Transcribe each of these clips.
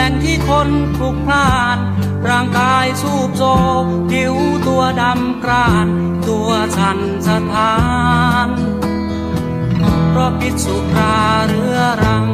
ล่งที่คนพลุกพล่าน ร่างกายสูบโซผิวตัวดำกราน ตัวสั่นสะท้าน เพราะพิษสุราเรื้อรัง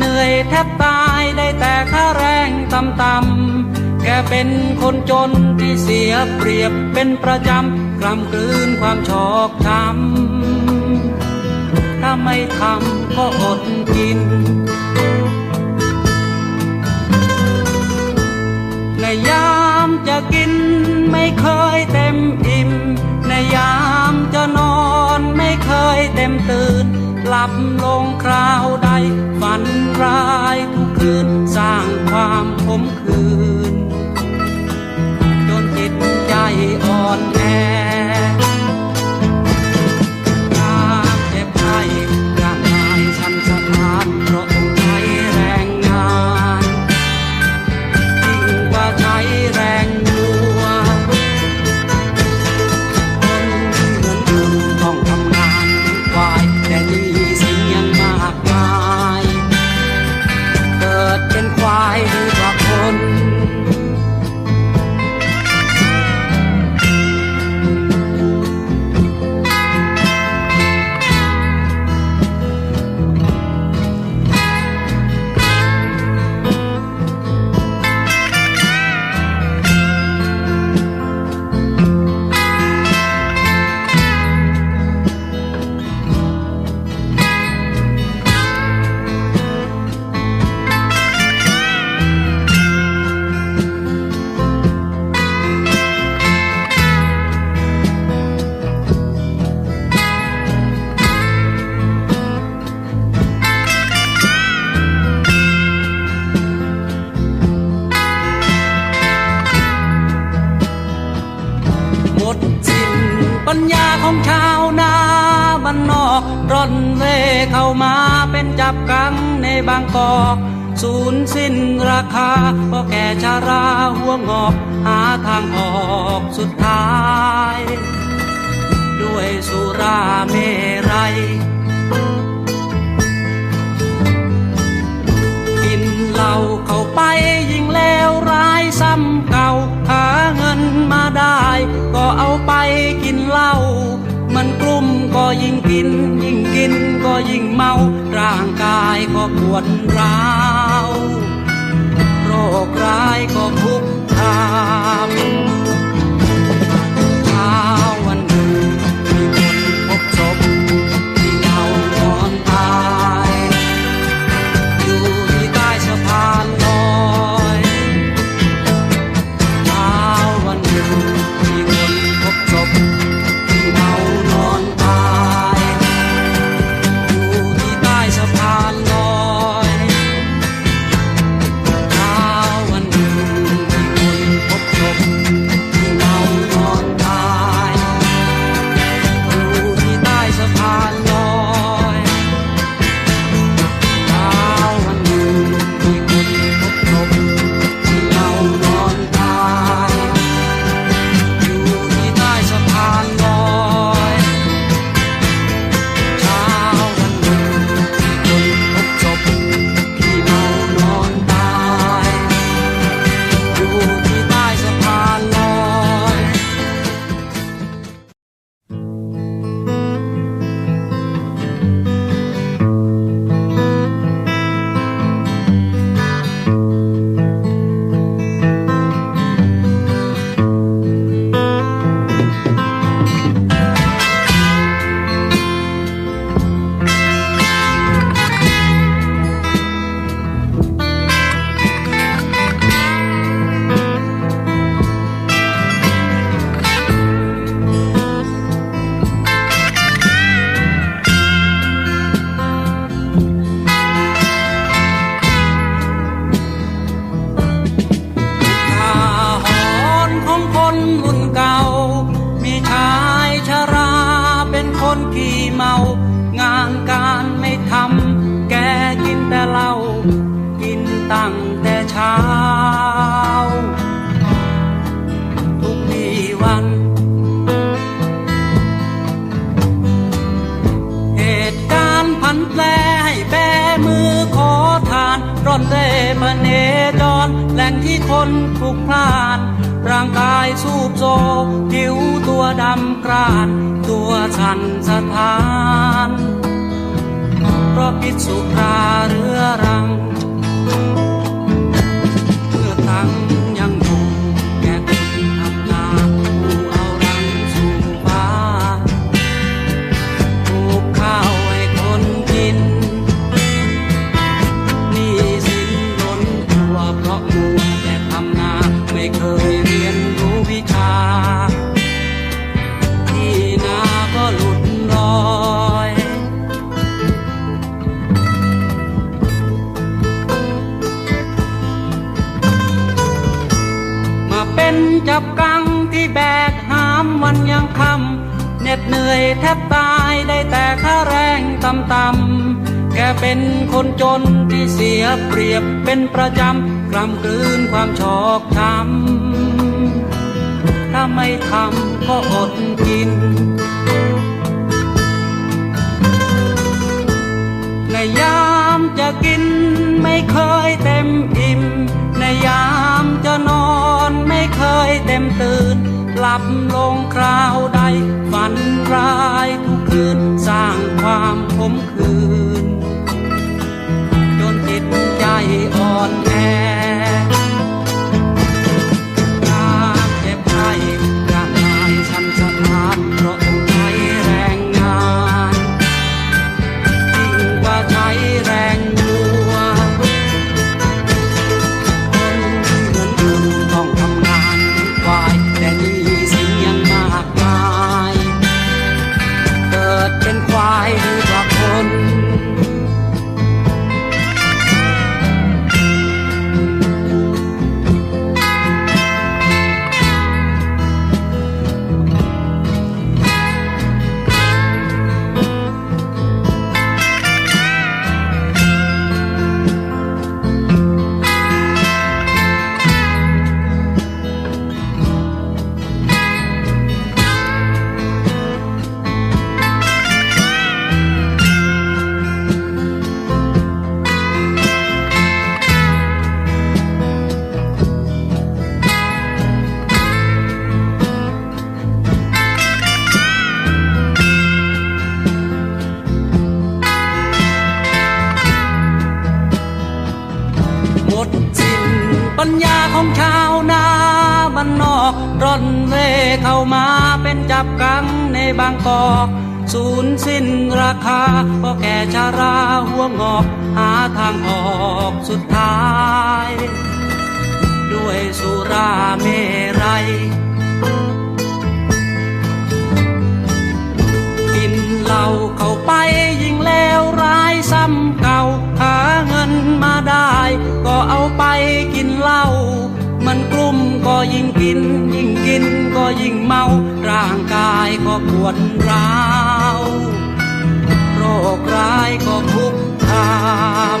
เหน็ดเหนื่อยแทบตายได้แต่ค่าแรงต่ำๆแกเป็นคนจนที่เสียเปรียบเป็นประจำกล้ำกลืนความชอกช้ำถ้าไม่ทำก็อดกิน ในยามจะกินไม่เคยเต็มอิ่ม ในยามจะนอนไม่เคยเต็มตื่นหลับลงคราวใดฝั จับกังในบางกอกสูญสิ้นราคาเพราะแก่ชาราหัวงอกหาทางออกสุดท้าย ด้วยสุราเมรัยกินเหล้าเข้าไปยิ่งแล้วร้ายซ้ำเก่าหาเงินมาได้ ก็เอาไปกินเหล้ามันกลุ่มก็ยิ่งกิน ยิ่งกินก็ยิ่งเมา ร่างกายก็ปวดร้าว โรคร้ายก็คุกคาม นทุกพลาดร่างกายสูบโซผิวตัวดำกราน ตัวสันสะท้าน เพราะพิษสุราเรื้อรัง เคยเรียนรู้วิชา ที่นาก็หลุดลอย มาเป็นจับกังที่แบกหามวันยังคำเหน็ดเหนื่อยแทบตายได้แต่ค่าแรงต่ำๆ แกเป็นคนจนที่เสียเปรียบเป็นประจำกล้ำกลืนความชอกช้ำถ้าไม่ทำก็อดกิน ในยามจะกินไม่เคยเต็มอิ่ม ในยามจะนอนไม่เคยเต็มตื่น หลับลงคราวใดฝันร้าย ดสิ้นปัญญาของชาวนาบ้านนอกร่อนเร่เข้ามาเป็นจับกังในบางกอกสูญสิ้นราคาเพราะแก่ชาราหัวงอกหาทางออกสุดท้าย ด้วยสุราเมรัย ยิ่งกิน ยิ่งกินก็ยิ่งเมา ร่างกายก็ปวดร้าว โรคร้ายก็คุกคาม